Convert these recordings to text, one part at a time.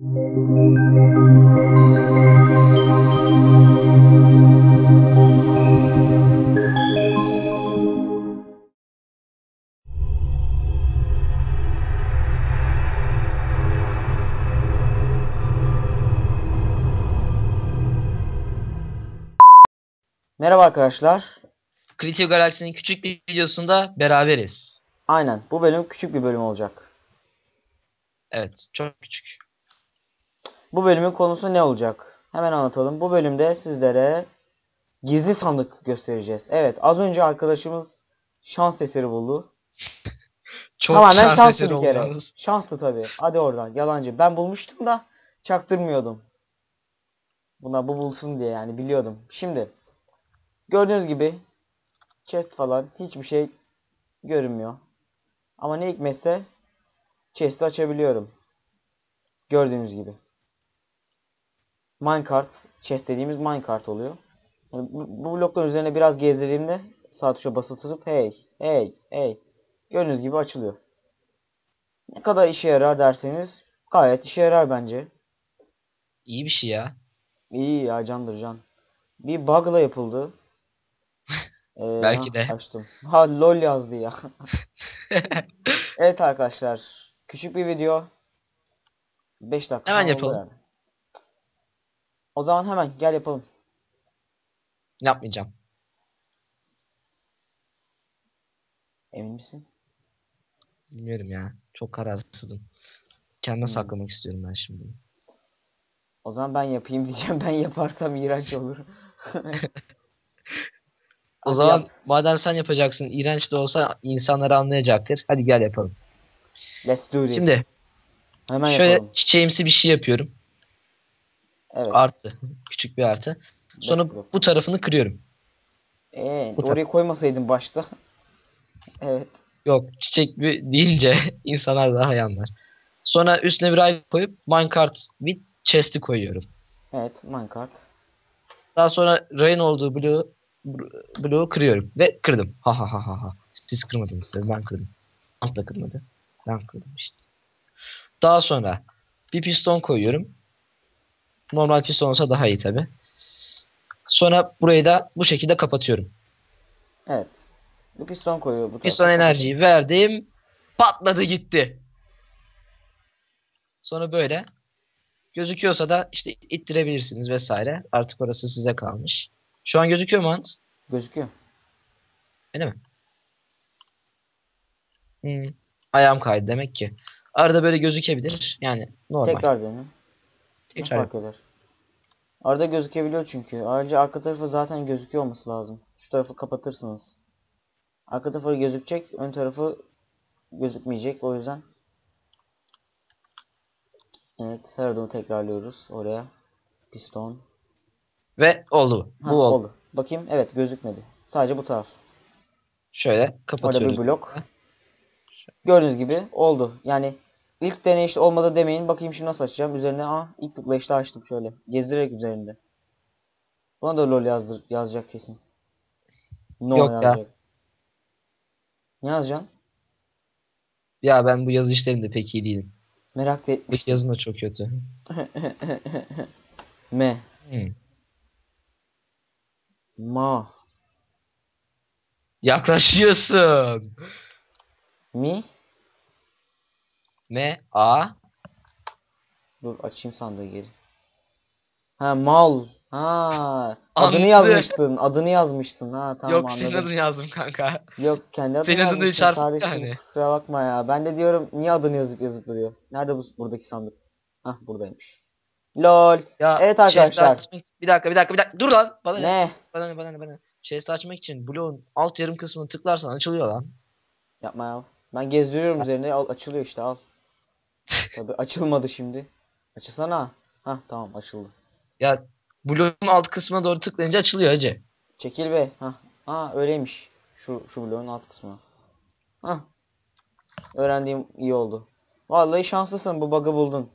Merhaba arkadaşlar. Creative Galaxy'nin küçük bir videosunda beraberiz. Aynen bu bölüm küçük bir bölüm olacak. Evet, çok küçük. Bu bölümün konusu ne olacak? Hemen anlatalım. Bu bölümde sizlere gizli sandık göstereceğiz. Evet az önce arkadaşımız şans eseri buldu. Çok Tamamen şans şanslı eseri bir kere. Şanslı tabi. Hadi oradan yalancı. Ben bulmuştum da çaktırmıyordum. Buna bu bulsun diye yani biliyordum. Şimdi gördüğünüz gibi chest falan hiçbir şey görünmüyor. Ama ne hikmetse chest'i açabiliyorum. Gördüğünüz gibi. Minecart chest dediğimiz minecart oluyor. Bu, blokların üzerine biraz gezdirdiğimde sağ tuşa basılı tutup hey hey hey gördüğünüz gibi açılıyor. Ne kadar işe yarar derseniz gayet işe yarar bence. İyi bir şey ya. İyi ya candır can. Bir bug'la yapıldı. Ee, Belki de. Açtım. Ha lol yazdı ya. evet arkadaşlar. Küçük bir video. 5 dakika. Hemen yapalım. yani. O zaman hemen gel yapalım. Yapmayacağım. Emin misin? Bilmiyorum ya. Çok kararsızım. Kendime Hmm. saklamak istiyorum ben şimdi. O zaman ben yapayım diyeceğim. Ben yaparsam iğrenç olur. O zaman yap. madem sen yapacaksın, iğrenç de olsa insanlar anlayacaktır. Hadi gel yapalım. Let's do this. Şimdi hemen şöyle yapalım. çiçeğimsi bir şey yapıyorum. Evet. Artı. Küçük bir artı. Sonra bu tarafını kırıyorum. Ee, bu orayı koymasaydın başta. evet. Yok çiçek bir deyince insanlar daha iyi anlar. Sonra üstüne bir ay koyup minecart with chest'i koyuyorum. Evet. Minecart. Daha sonra rayın olduğu bloğu bloğu kırıyorum ve kırdım. Ha ha ha ha ha. Siz kırmadınız tabii ben kırdım. Ant da kırmadı. Ben kırdım işte. Daha sonra bir piston koyuyorum. Normal piston olsa daha iyi tabi. Sonra burayı da bu şekilde kapatıyorum. Evet. Bu piston koyuyor. Bu Piston tarafa. enerjiyi verdim. Patladı gitti. Sonra böyle gözüküyorsa da işte ittirebilirsiniz vesaire. Artık orası size kalmış. Şu an gözüküyor mu Ant? Gözüküyor. Öyle mi? Hmm. Ayağım kaydı demek ki. Arada böyle gözükebilir. Yani normal. Tekrar dene. Ne Tekrar. fark eder? Arada gözükebiliyor çünkü. Ayrıca arka tarafı zaten gözüküyor olması lazım. Şu tarafı kapatırsınız. Arka tarafı gözükecek, ön tarafı gözükmeyecek. O yüzden Evet, her adımı tekrarlıyoruz oraya. Piston. Ve oldu. Ha, Bu oldu. Bakayım, evet gözükmedi. Sadece bu taraf. Şöyle Orada kapatıyoruz. bir blok. Gördüğünüz gibi oldu. Yani ilk deneyişte olmadı demeyin. Bakayım şimdi nasıl açacağım. Üzerine ah ilk tıklayışta açtım şöyle. Gezdirerek üzerinde. Buna da lol yazdır, yazacak kesin. No Yok ya. yazacak. Ne yazacaksın? Ya ben bu yazı işlerinde pek iyi değilim. Merak Bu etmiş. yazın da çok kötü. Me. Hmm. Ma. Yaklaşıyorsun. Mi. M A Dur açayım sandığı geri. Ha mal. Ha. Adını yazmıştın. Adını yazmıştın. Ha tamam Yok anladım. senin adını yazdım kanka. Yok kendi adını Senin adını çarpık kardeşim. yani. Kusura bakma ya. Ben de diyorum niye adını yazıp yazıp duruyor. Nerede bu buradaki sandık? Hah buradaymış. Lol. Ya Evet arkadaşlar. açmak- Bir dakika bir dakika bir dakika. Dur lan. Bana ne? Ne? Bana ne bana ne bana ne. Chest'i açmak için bloğun alt yarım kısmını tıklarsan açılıyor lan. Yapma ya. Ben gezdiriyorum üzerine al açılıyor işte al. Tabii açılmadı şimdi. Açılsana. Hah tamam açıldı. Ya bloğun alt kısmına doğru tıklayınca açılıyor hacı. Çekil be. Hah. Aa öyleymiş. Şu şu bloğun alt kısmı. Hah. Öğrendiğim iyi oldu. Vallahi şanslısın bu bug'ı buldun.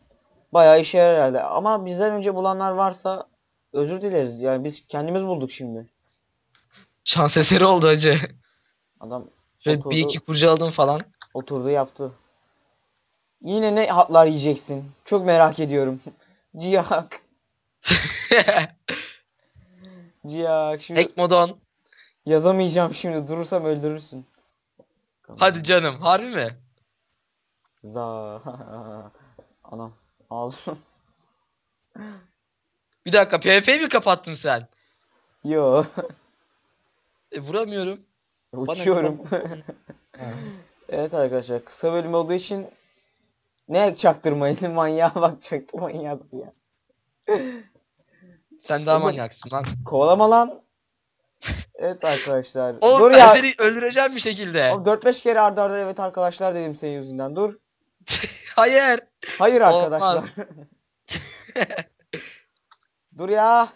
Bayağı işe yarar herhalde. Ama bizden önce bulanlar varsa özür dileriz. Yani biz kendimiz bulduk şimdi. Şans eseri oldu hacı. Adam Şöyle oturdu, bir iki kurcaladım falan. oturdu yaptı. Yine ne hatlar yiyeceksin? Çok merak ediyorum. Ciyak. Ciyak. Şimdi Ekmodon. yazamayacağım şimdi. Durursam öldürürsün. Hadi canım. Harbi mi? Za. Anam. Al. Bir dakika PvP'yi mi kapattın sen? Yo. E, vuramıyorum. Bana Uçuyorum. Evet arkadaşlar kısa bölüm olduğu için ne çaktırmayın manyağa bak çaktırmayın yazdı ya. Sen daha Oğlum. manyaksın lan. Kovalama lan. Evet arkadaşlar. Oğlum dur ben ya. seni öldüreceğim bir şekilde. Oğlum 4-5 kere arda arda evet arkadaşlar dedim senin yüzünden. Dur. Hayır. Hayır arkadaşlar. dur ya.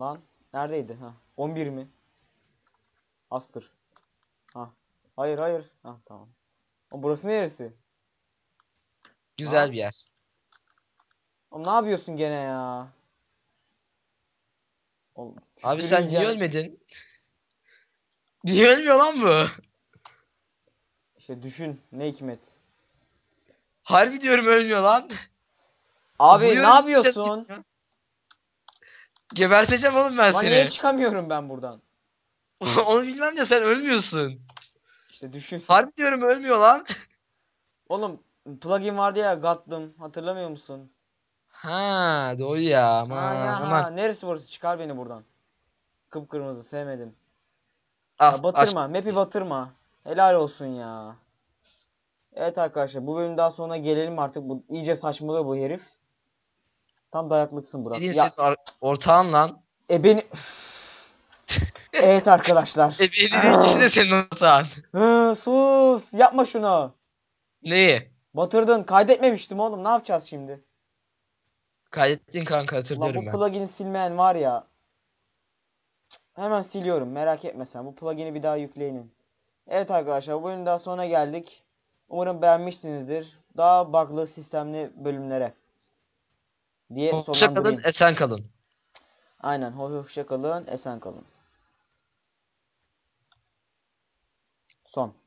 Lan neredeydi ha? 11 mi? Astır. Ha. Hayır hayır. Ha tamam. Oğlum burası neresi? Güzel Ha? bir yer. Oğlum ne yapıyorsun gene ya? Oğlum, Abi sen niye ölmedin? Niye ölmüyor lan bu? İşte düşün ne hikmet. Harbi diyorum ölmüyor lan. Abi ne Vuruyorum, yapıyorsun? Geberteceğim oğlum ben Lan seni. niye çıkamıyorum ben buradan? Onu bilmem de sen ölmüyorsun. İşte düşün. Harbi diyorum ölmüyor lan. Oğlum plugin vardı ya Gotham hatırlamıyor musun? Ha doğru ya aman Ha, ya, aman. ha, neresi burası? Çıkar beni buradan. Kıpkırmızı sevmedim. Ah, Ya batırma, map'i batırma. Helal olsun ya. Evet arkadaşlar bu bölüm daha sonra gelelim artık bu iyice saçmalıyor bu herif. Tam dayaklıksın Burak. Dediğin Ya senin ar- ortağın lan. e beni Evet arkadaşlar. E bir dediğin kişi de senin. Hı, sus yapma şunu. Neyi? Batırdın. Kaydetmemiştim oğlum. Ne yapacağız şimdi? Kaydettin kanka Lan hatırlıyorum bu ben. plugin'i silmeyen var ya. Hemen siliyorum. Merak etme sen. Bu plugin'i bir daha yükleyin. Evet arkadaşlar bu bölüm daha sonra geldik. Umarım beğenmişsinizdir. Daha bug'lı sistemli bölümlere. Diye Hoşça sonlandırayım. kalın esen kalın. Aynen. Hoşça kalın. Esen kalın. Son.